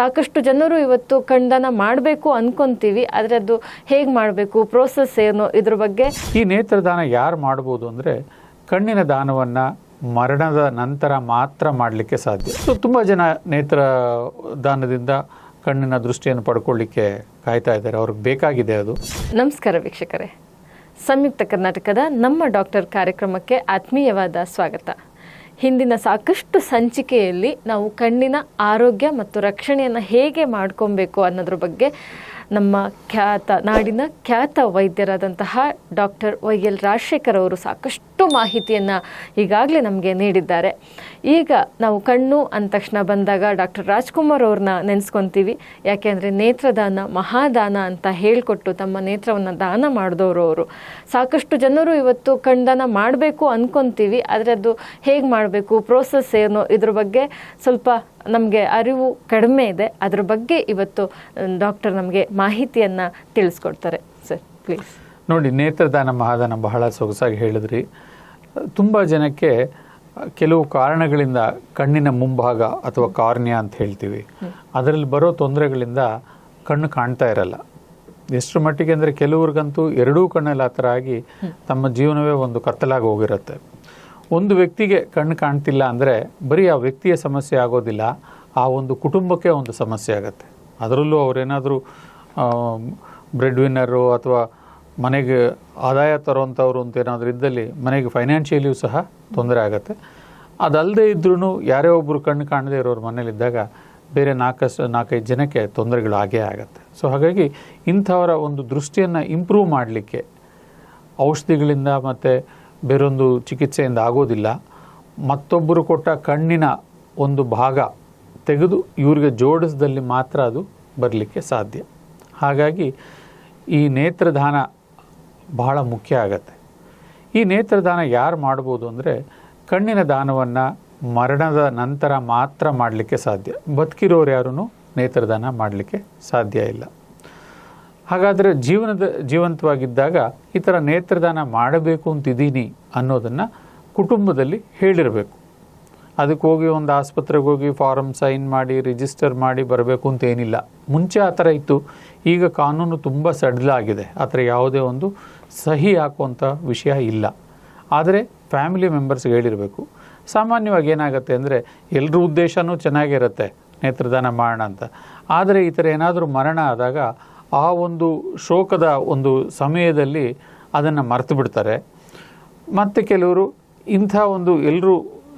ಸಾಕಷ್ಟು ಜನರು ಇವತ್ತು ಕಣ್ದಾನ ಮಾಡಬೇಕು ಅನ್ಕೊಂತೀವಿ ಆದರೆ ಅದು ಹೇಗೆ ಮಾಡಬೇಕು ಪ್ರೋಸೆಸ್ ಏನು ಇದ್ರ ಬಗ್ಗೆ? ಈ ನೇತ್ರದಾನ ಯಾರು ಮಾಡ್ಬೋದು ಅಂದರೆ ಕಣ್ಣಿನ ದಾನವನ್ನು ಮರಣದ ನಂತರ ಮಾತ್ರ ಮಾಡಲಿಕ್ಕೆ ಸಾಧ್ಯ. ಸೊ ತುಂಬ ಜನ ನೇತ್ರ ದಾನದಿಂದ ಕಣ್ಣಿನ ದೃಷ್ಟಿಯನ್ನು ಪಡ್ಕೊಳ್ಳಿಕ್ಕೆ ಕಾಯ್ತಾ ಇದ್ದಾರೆ. ಅವ್ರಿಗೆ ಬೇಕಾಗಿದೆ ಅದು. ನಮಸ್ಕಾರ ವೀಕ್ಷಕರೇ. ಸಂಯುಕ್ತ ಕರ್ನಾಟಕದ ನಮ್ಮ ಡಾಕ್ಟರ್ ಕಾರ್ಯಕ್ರಮಕ್ಕೆ ಆತ್ಮೀಯವಾದ ಸ್ವಾಗತ. ಹಿಂದಿನ ಸಾಕಷ್ಟು ಸಂಚಿಕೆಯಲ್ಲಿ ನಾವು ಕಣ್ಣಿನ ಆರೋಗ್ಯ ಮತ್ತು ರಕ್ಷಣೆಯನ್ನು ಹೇಗೆ ಮಾಡ್ಕೊಬೇಕು ಅನ್ನೋದ್ರ ಬಗ್ಗೆ ನಮ್ಮ ಖ್ಯಾತ, ನಾಡಿನ ಖ್ಯಾತ ವೈದ್ಯರಾದಂತಹ ಡಾಕ್ಟರ್ ವೈ ಎಲ್ ರಾಜಶೇಖರ್ ಅವರು ಸಾಕಷ್ಟು ಮಾಹಿತಿಯನ್ನು ಈಗಾಗಲೇ ನಮಗೆ ನೀಡಿದ್ದಾರೆ. ಈಗ ನಾವು ಕಣ್ಣು ಅಂದ ತಕ್ಷಣ ಬಂದಾಗ ಡಾಕ್ಟರ್ ರಾಜ್ಕುಮಾರ್ ಅವ್ರನ್ನ ನೆನೆಸ್ಕೊತೀವಿ. ಯಾಕೆಂದರೆ ನೇತ್ರದಾನ, ಮಹಾದಾನ ಅಂತ ಹೇಳಿಕೊಟ್ಟು ತಮ್ಮ ನೇತ್ರವನ್ನು ದಾನ ಮಾಡಿದವರು ಅವರು. ಸಾಕಷ್ಟು ಜನರು ಇವತ್ತು ಕಣ್ದಾನ ಮಾಡಬೇಕು ಅಂದ್ಕೊತೀವಿ ಆದರೆ ಅದು ಹೇಗೆ ಮಾಡಬೇಕು ಪ್ರೋಸೆಸ್ ಏನು, ಇದ್ರ ಬಗ್ಗೆ ಸ್ವಲ್ಪ ನಮಗೆ ಅರಿವು ಕಡಿಮೆ ಇದೆ. ಅದರ ಬಗ್ಗೆ ಇವತ್ತು ಡಾಕ್ಟರ್ ನಮಗೆ ಮಾಹಿತಿಯನ್ನು ತಿಳಿಸ್ಕೊಡ್ತಾರೆ. ಸರ್ ಪ್ಲೀಸ್ ನೋಡಿ ನೇತ್ರದಾನ ಮಹಾದಾನ ಬಹಳ ಸೊಗಸಾಗಿ ಹೇಳಿದ್ರಿ. ತುಂಬ ಜನಕ್ಕೆ ಕೆಲವು ಕಾರಣಗಳಿಂದ ಕಣ್ಣಿನ ಮುಂಭಾಗ ಅಥವಾ ಕಾರ್ನ್ಯ ಅಂತ ಹೇಳ್ತೀವಿ. ಅದರಲ್ಲಿ ಬರೋ ತೊಂದರೆಗಳಿಂದ ಕಣ್ಣು ಕಾಣ್ತಾ ಇರಲ್ಲ. ಎಷ್ಟು ಮಟ್ಟಿಗೆ ಅಂದರೆ ಕೆಲವ್ರಿಗಂತೂ ಎರಡೂ ಕಣ್ಣಲ್ಲಿ ಆ ಥರ ಆಗಿ ತಮ್ಮ ಜೀವನವೇ ಒಂದು ಕತ್ತಲಾಗಿ ಹೋಗಿರುತ್ತೆ. ಒಂದು ವ್ಯಕ್ತಿಗೆ ಕಣ್ಣು ಕಾಣ್ತಿಲ್ಲ ಅಂದರೆ ಬರೀ ಆ ವ್ಯಕ್ತಿಯ ಸಮಸ್ಯೆ ಆಗೋದಿಲ್ಲ, ಆ ಒಂದು ಕುಟುಂಬಕ್ಕೆ ಒಂದು ಸಮಸ್ಯೆ ಆಗುತ್ತೆ. ಅದರಲ್ಲೂ ಅವರೇನಾದರೂ ಬ್ರೆಡ್ ವಿನ್ನರು ಅಥವಾ ಮನೆಗೆ ಆದಾಯ ತರುವಂಥವ್ರು ಅಂತ ಏನಾದರೂ ಇದ್ದಲ್ಲಿ ಮನೆಗೆ ಫೈನಾನ್ಷಿಯಲಿಯೂ ಸಹ ತೊಂದರೆ ಆಗುತ್ತೆ. ಅದಲ್ಲದೆ ಇದ್ರೂ ಯಾರೇ ಒಬ್ಬರು ಕಣ್ಣು ಕಾಣದೆ ಇರೋರು ಮನೇಲಿದ್ದಾಗ ಬೇರೆ ನಾಲ್ಕಷ್ಟು ನಾಲ್ಕೈದು ಜನಕ್ಕೆ ತೊಂದರೆಗಳು ಆಗೇ ಆಗುತ್ತೆ. ಸೊ ಹಾಗಾಗಿ ಇಂಥವರ ಒಂದು ದೃಷ್ಟಿಯನ್ನು ಇಂಪ್ರೂವ್ ಮಾಡಲಿಕ್ಕೆ ಔಷಧಿಗಳಿಂದ ಮತ್ತು ಬೇರೊಂದು ಚಿಕಿತ್ಸೆಯಿಂದ ಆಗೋದಿಲ್ಲ. ಮತ್ತೊಬ್ಬರು ಕೊಟ್ಟ ಕಣ್ಣಿನ ಒಂದು ಭಾಗ ತೆಗೆದು ಇವರಿಗೆ ಜೋಡಿಸ್ದಲ್ಲಿ ಮಾತ್ರ ಅದು ಬರಲಿಕ್ಕೆ ಸಾಧ್ಯ. ಹಾಗಾಗಿ ಈ ನೇತ್ರದಾನ ಬಹಳ ಮುಖ್ಯ ಆಗತ್ತೆ. ಈ ನೇತ್ರದಾನ ಯಾರು ಮಾಡ್ಬೋದು ಅಂದರೆ ಕಣ್ಣಿನ ದಾನವನ್ನು ಮರಣದ ನಂತರ ಮಾತ್ರ ಮಾಡಲಿಕ್ಕೆ ಸಾಧ್ಯ. ಬದುಕಿರೋರು ಯಾರೂ ನೇತ್ರದಾನ ಮಾಡಲಿಕ್ಕೆ ಸಾಧ್ಯ ಇಲ್ಲ. ಹಾಗಾದರೆ ಜೀವನದ ಜೀವಂತವಾಗಿದ್ದಾಗ ಈ ಥರ ನೇತ್ರದಾನ ಮಾಡಬೇಕು ಅಂತಿದ್ದೀನಿ ಅನ್ನೋದನ್ನು ಕುಟುಂಬದಲ್ಲಿ ಹೇಳಿರಬೇಕು. ಅದಕ್ಕೆ ಹೋಗಿ ಒಂದು ಆಸ್ಪತ್ರೆಗೆ ಹೋಗಿ ಫಾರಮ್ ಸೈನ್ ಮಾಡಿ, ರಿಜಿಸ್ಟರ್ ಮಾಡಿ ಬರಬೇಕು ಅಂತ ಏನಿಲ್ಲ. ಮುಂಚೆ ಆ ಥರ ಇತ್ತು. ಈಗ ಕಾನೂನು ತುಂಬ ಸಡಿಲಾಗಿದೆ ಆ ಥರ ಯಾವುದೇ ಒಂದು ಸಹಿ ಹಾಕುವಂಥ ವಿಷಯ ಇಲ್ಲ. ಆದರೆ ಫ್ಯಾಮಿಲಿ ಮೆಂಬರ್ಸ್ಗೆ ಹೇಳಿರಬೇಕು. ಸಾಮಾನ್ಯವಾಗಿ ಏನಾಗುತ್ತೆ ಅಂದರೆ ಎಲ್ಲರ ಉದ್ದೇಶವೂ ಚೆನ್ನಾಗಿರುತ್ತೆ ನೇತ್ರದಾನ ಮಾಡೋಣ ಅಂತ. ಆದರೆ ಈ ಥರ ಏನಾದರೂ ಮರಣ ಆದಾಗ ಆ ಒಂದು ಶೋಕದ ಒಂದು ಸಮಯದಲ್ಲಿ ಅದನ್ನು ಮರೆತು ಬಿಡ್ತಾರೆ. ಮತ್ತು ಕೆಲವರು ಇಂಥ ಒಂದು ಎಲ್ಲರೂ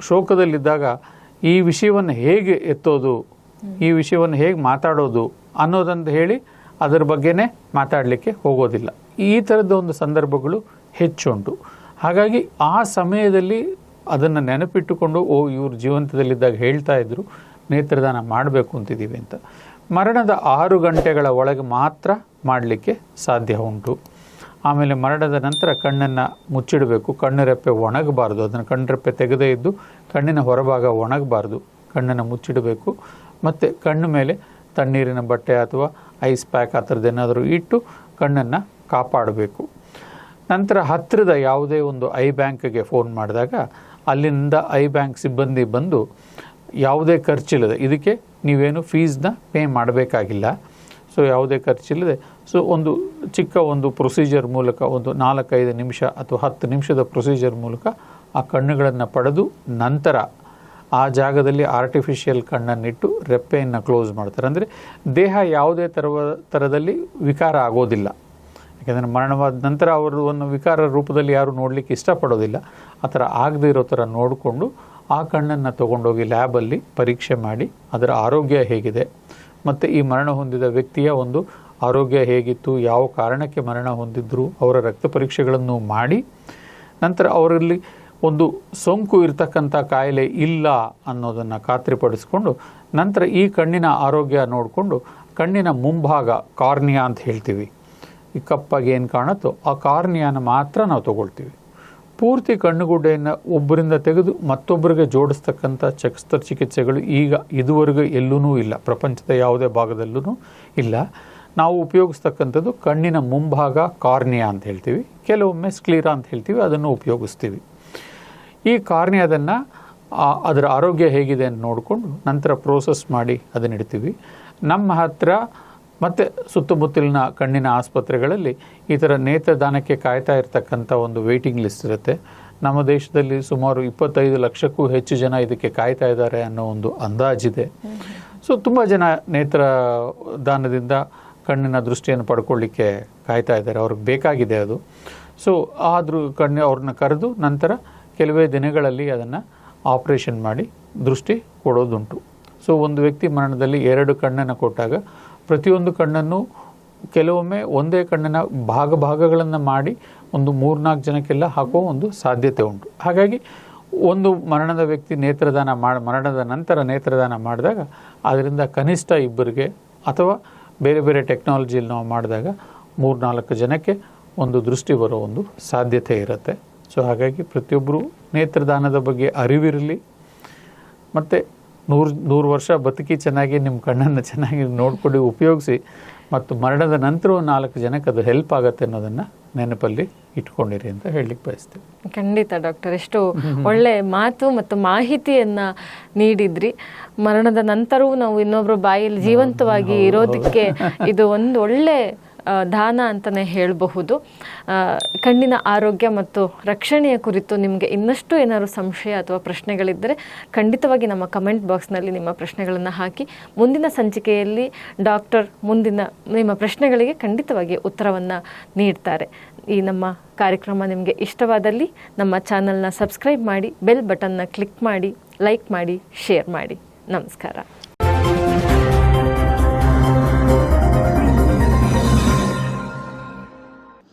ಶೋಕದಲ್ಲಿದ್ದಾಗ ಈ ವಿಷಯವನ್ನು ಹೇಗೆ ಎತ್ತೋದು, ಈ ವಿಷಯವನ್ನು ಹೇಗೆ ಮಾತಾಡೋದು ಅನ್ನೋದಂತ ಹೇಳಿ ಅದರ ಬಗ್ಗೆನೇ ಮಾತಾಡಲಿಕ್ಕೆ ಹೋಗೋದಿಲ್ಲ. ಈ ಥರದ ಒಂದು ಸಂದರ್ಭಗಳು ಹೆಚ್ಚುಂಟು. ಹಾಗಾಗಿ ಆ ಸಮಯದಲ್ಲಿ ಅದನ್ನು ನೆನಪಿಟ್ಟುಕೊಂಡು, ಓ, ಇವರು ಜೀವಂತದಲ್ಲಿದ್ದಾಗ ಹೇಳ್ತಾ ಇದ್ರು, ನೇತ್ರದಾನ ಮಾಡಬೇಕು ಅಂತಿದ್ದೀವಿ ಅಂತ. ಮರಣದ ಆರು ಗಂಟೆಗಳ ಒಳಗೆ ಮಾತ್ರ ಮಾಡಲಿಕ್ಕೆ ಸಾಧ್ಯ ಉಂಟು. ಆಮೇಲೆ ಮರಣದ ನಂತರ ಕಣ್ಣನ್ನು ಮುಚ್ಚಿಡಬೇಕು. ಕಣ್ಣು ರೆಪ್ಪೆ ಒಣಗಬಾರ್ದು. ಅದನ್ನು ಕಣ್ಣು ರೆಪ್ಪೆ ತೆಗೆದೇ ಇದ್ದು ಕಣ್ಣಿನ ಹೊರಭಾಗ ಒಣಗಬಾರ್ದು. ಕಣ್ಣನ್ನು ಮುಚ್ಚಿಡಬೇಕು. ಮತ್ತು ಕಣ್ಣು ಮೇಲೆ ತಣ್ಣೀರಿನ ಬಟ್ಟೆ ಅಥವಾ ಐಸ್ ಪ್ಯಾಕ್ ಆ ಥರದ್ದು ಏನಾದರೂ ಇಟ್ಟು ಕಣ್ಣನ್ನು ಕಾಪಾಡಬೇಕು. ನಂತರ ಹತ್ತಿರದ ಯಾವುದೇ ಒಂದು ಐ ಬ್ಯಾಂಕ್ಗೆ ಫೋನ್ ಮಾಡಿದಾಗ ಅಲ್ಲಿಂದ ಐ ಬ್ಯಾಂಕ್ ಸಿಬ್ಬಂದಿ ಬಂದು ಯಾವುದೇ ಖರ್ಚಿಲ್ಲದೆ. ಇದಕ್ಕೆ ನೀವೇನು ಫೀಸ್ನ ಪೇ ಮಾಡಬೇಕಾಗಿಲ್ಲ. ಸೊ ಯಾವುದೇ ಖರ್ಚಿಲ್ಲದೆ. ಸೊ ಒಂದು ಚಿಕ್ಕ ಒಂದು ಪ್ರೊಸೀಜರ್ ಮೂಲಕ ಒಂದು ನಾಲ್ಕೈದು ನಿಮಿಷ ಅಥವಾ ಹತ್ತು ನಿಮಿಷದ ಪ್ರೊಸೀಜರ್ ಮೂಲಕ ಆ ಕಣ್ಣುಗಳನ್ನು ಪಡೆದು ನಂತರ ಆ ಜಾಗದಲ್ಲಿ ಆರ್ಟಿಫಿಷಿಯಲ್ ಕಣ್ಣನ್ನಿಟ್ಟು ರೆಪ್ಪೆಯನ್ನು ಕ್ಲೋಸ್ ಮಾಡ್ತಾರೆ. ಅಂದರೆ ದೇಹ ಯಾವುದೇ ಥರವ ಥರದಲ್ಲಿ ವಿಕಾರ ಆಗೋದಿಲ್ಲ. ಯಾಕೆಂದರೆ ಮರಣವಾದ ನಂತರ ಅವರು ಒಂದು ವಿಕಾರ ರೂಪದಲ್ಲಿ ಯಾರು ನೋಡಲಿಕ್ಕೆ ಇಷ್ಟಪಡೋದಿಲ್ಲ. ಆ ಥರ ಆಗದೇ ಇರೋ ಥರ ನೋಡಿಕೊಂಡು ಆ ಕಣ್ಣನ್ನು ತಗೊಂಡೋಗಿ ಲ್ಯಾಬಲ್ಲಿ ಪರೀಕ್ಷೆ ಮಾಡಿ ಅದರ ಆರೋಗ್ಯ ಹೇಗಿದೆ. ಮತ್ತು ಈ ಮರಣ ಹೊಂದಿದ ವ್ಯಕ್ತಿಯ ಒಂದು ಆರೋಗ್ಯ ಹೇಗಿತ್ತು, ಯಾವ ಕಾರಣಕ್ಕೆ ಮರಣ ಹೊಂದಿದ್ರು, ಅವರ ರಕ್ತ ಪರೀಕ್ಷೆಗಳನ್ನು ಮಾಡಿ, ನಂತರ ಅವರಲ್ಲಿ ಒಂದು ಸೋಂಕು ಇರತಕ್ಕಂಥ ಕಾಯಿಲೆ ಇಲ್ಲ ಅನ್ನೋದನ್ನು ಖಾತ್ರಿಪಡಿಸ್ಕೊಂಡು, ನಂತರ ಈ ಕಣ್ಣಿನ ಆರೋಗ್ಯ ನೋಡಿಕೊಂಡು, ಕಣ್ಣಿನ ಮುಂಭಾಗ ಕಾರ್ನಿಯಾ ಅಂತ ಹೇಳ್ತೀವಿ. ಈ ಕಪ್ಪಾಗಿ ಏನು ಕಾಣುತ್ತೋ ಆ ಕಾರ್ನಿಯಾನ ಮಾತ್ರ ನಾವು ತಗೊಳ್ತೀವಿ. ಪೂರ್ತಿ ಕಣ್ಣುಗುಡ್ಡೆಯನ್ನು ಒಬ್ಬರಿಂದ ತೆಗೆದು ಮತ್ತೊಬ್ಬರಿಗೆ ಜೋಡಿಸ್ತಕ್ಕಂಥ ಚಕ್ಸ್ತರ ಚಿಕಿತ್ಸೆಗಳು ಈಗ ಇದುವರೆಗೂ ಎಲ್ಲೂ ಇಲ್ಲ. ಪ್ರಪಂಚದ ಯಾವುದೇ ಭಾಗದಲ್ಲೂ ಇಲ್ಲ. ನಾವು ಉಪಯೋಗಿಸ್ತಕ್ಕಂಥದ್ದು ಕಣ್ಣಿನ ಮುಂಭಾಗ ಕಾರ್ನಿಯಾ ಅಂತ ಹೇಳ್ತೀವಿ. ಕೆಲವೊಮ್ಮೆ ಸ್ಕ್ಲೀರಾ ಅಂತ ಹೇಳ್ತೀವಿ. ಅದನ್ನು ಉಪಯೋಗಿಸ್ತೀವಿ. ಈ ಕಾರ್ನಿಯಾದನ್ನು ಅದರ ಆರೋಗ್ಯ ಹೇಗಿದೆ ಅಂತ ನೋಡಿಕೊಂಡು ನಂತರ ಪ್ರೋಸೆಸ್ ಮಾಡಿ ಅದನ್ನ ಇಡ್ತೀವಿ. ನಮ್ಮ ಹತ್ರ ಮತ್ತು ಸುತ್ತಮುತ್ತಲಿನ ಕಣ್ಣಿನ ಆಸ್ಪತ್ರೆಗಳಲ್ಲಿ ಈ ಥರ ನೇತ್ರದಾನಕ್ಕೆ ಕಾಯ್ತಾ ಇರತಕ್ಕಂಥ ಒಂದು ವೇಟಿಂಗ್ ಲಿಸ್ಟ್ ಇರುತ್ತೆ. ನಮ್ಮ ದೇಶದಲ್ಲಿ ಸುಮಾರು ಇಪ್ಪತ್ತೈದು ಲಕ್ಷಕ್ಕೂ ಹೆಚ್ಚು ಜನ ಇದಕ್ಕೆ ಕಾಯ್ತಾ ಇದ್ದಾರೆ ಅನ್ನೋ ಒಂದು ಅಂದಾಜಿದೆ. ಸೊ ತುಂಬ ಜನ ನೇತ್ರ ದಾನದಿಂದ ಕಣ್ಣಿನ ದೃಷ್ಟಿಯನ್ನು ಪಡ್ಕೊಳ್ಳಿಕ್ಕೆ ಕಾಯ್ತಾ ಇದ್ದಾರೆ. ಅವ್ರಿಗೆ ಬೇಕಾಗಿದೆ ಅದು. ಸೊ ಆದರೂ ಕಣ್ಣು ಅವ್ರನ್ನ ಕರೆದು ನಂತರ ಕೆಲವೇ ದಿನಗಳಲ್ಲಿ ಅದನ್ನು ಆಪ್ರೇಷನ್ ಮಾಡಿ ದೃಷ್ಟಿ ಕೊಡೋದುಂಟು. ಸೊ ಒಂದು ವ್ಯಕ್ತಿ ಮರಣದಲ್ಲಿ ಎರಡು ಕಣ್ಣನ್ನು ಕೊಟ್ಟಾಗ ಪ್ರತಿಯೊಂದು ಕಣ್ಣನ್ನು ಕೆಲವೊಮ್ಮೆ ಒಂದೇ ಕಣ್ಣಿನ ಭಾಗ ಭಾಗಗಳನ್ನು ಮಾಡಿ ಒಂದು ಮೂರ್ನಾಲ್ಕು ಜನಕ್ಕೆಲ್ಲ ಹಾಕೋ ಒಂದು ಸಾಧ್ಯತೆ ಉಂಟು. ಹಾಗಾಗಿ ಒಂದು ಮರಣದ ವ್ಯಕ್ತಿ ನೇತ್ರದಾನ ಮಾಡಿ, ಮರಣದ ನಂತರ ನೇತ್ರದಾನ ಮಾಡಿದಾಗ ಅದರಿಂದ ಕನಿಷ್ಠ ಇಬ್ಬರಿಗೆ ಅಥವಾ ಬೇರೆ ಬೇರೆ ಟೆಕ್ನಾಲಜಿಯಲ್ಲಿ ನಾವು ಮಾಡಿದಾಗ ಮೂರ್ನಾಲ್ಕು ಜನಕ್ಕೆ ಒಂದು ದೃಷ್ಟಿ ಬರೋ ಒಂದು ಸಾಧ್ಯತೆ ಇರುತ್ತೆ. ಸೊ ಹಾಗಾಗಿ ಪ್ರತಿಯೊಬ್ಬರು ನೇತ್ರದಾನದ ಬಗ್ಗೆ ಅರಿವಿರಲಿ. ಮತ್ತು ನೂರು ನೂರು ವರ್ಷ ಬದುಕಿ ಚೆನ್ನಾಗಿ ನಿಮ್ಮ ಕಣ್ಣನ್ನು ಚೆನ್ನಾಗಿ ನೋಡಿಕೊಂಡು ಉಪಯೋಗಿಸಿ ಮತ್ತು ಮರಣದ ನಂತರ ನಾಲ್ಕು ಜನಕ್ಕೆ ಅದು ಹೆಲ್ಪ್ ಆಗುತ್ತೆ ಅನ್ನೋದನ್ನು ನೆನಪಲ್ಲಿ ಇಟ್ಕೊಂಡಿರಿ ಅಂತ ಹೇಳಲಿಕ್ಕೆ ಬಯಸ್ತೀವಿ ಖಂಡಿತ ಡಾಕ್ಟರ್ ಎಷ್ಟು ಒಳ್ಳೆ ಮಾತು ಮತ್ತು ಮಾಹಿತಿಯನ್ನ ನೀಡಿದ್ರಿ. ಮರಣದ ನಂತರವೂ ನಾವು ಇನ್ನೊಬ್ರ ಬಾಯಲ್ಲಿ ಜೀವಂತವಾಗಿ ಇರೋದಕ್ಕೆ ಇದು ಒಂದು ಒಳ್ಳೆ ದಾನ ಅಂತಲೇ ಹೇಳಬಹುದು. ಕಣ್ಣಿನ ಆರೋಗ್ಯ ಮತ್ತು ರಕ್ಷಣೆಯ ಕುರಿತು ನಿಮಗೆ ಇನ್ನಷ್ಟು ಏನಾದರೂ ಸಂಶಯ ಅಥವಾ ಪ್ರಶ್ನೆಗಳಿದ್ದರೆ ಖಂಡಿತವಾಗಿ ನಮ್ಮ ಕಮೆಂಟ್ ಬಾಕ್ಸ್ನಲ್ಲಿ ನಿಮ್ಮ ಪ್ರಶ್ನೆಗಳನ್ನು ಹಾಕಿ, ಮುಂದಿನ ಸಂಚಿಕೆಯಲ್ಲಿ ಡಾಕ್ಟರ್ ಮುಂದಿನ ನಿಮ್ಮ ಪ್ರಶ್ನೆಗಳಿಗೆ ಖಂಡಿತವಾಗಿ ಉತ್ತರವನ್ನು ನೀಡ್ತಾರೆ. ಈ ನಮ್ಮ ಕಾರ್ಯಕ್ರಮ ನಿಮಗೆ ಇಷ್ಟವಾದಲ್ಲಿ ನಮ್ಮ ಚಾನಲ್ನ ಸಬ್ಸ್ಕ್ರೈಬ್ ಮಾಡಿ, ಬೆಲ್ ಬಟನ್ನ ಕ್ಲಿಕ್ ಮಾಡಿ, ಲೈಕ್ ಮಾಡಿ, ಶೇರ್ ಮಾಡಿ. ನಮಸ್ಕಾರ.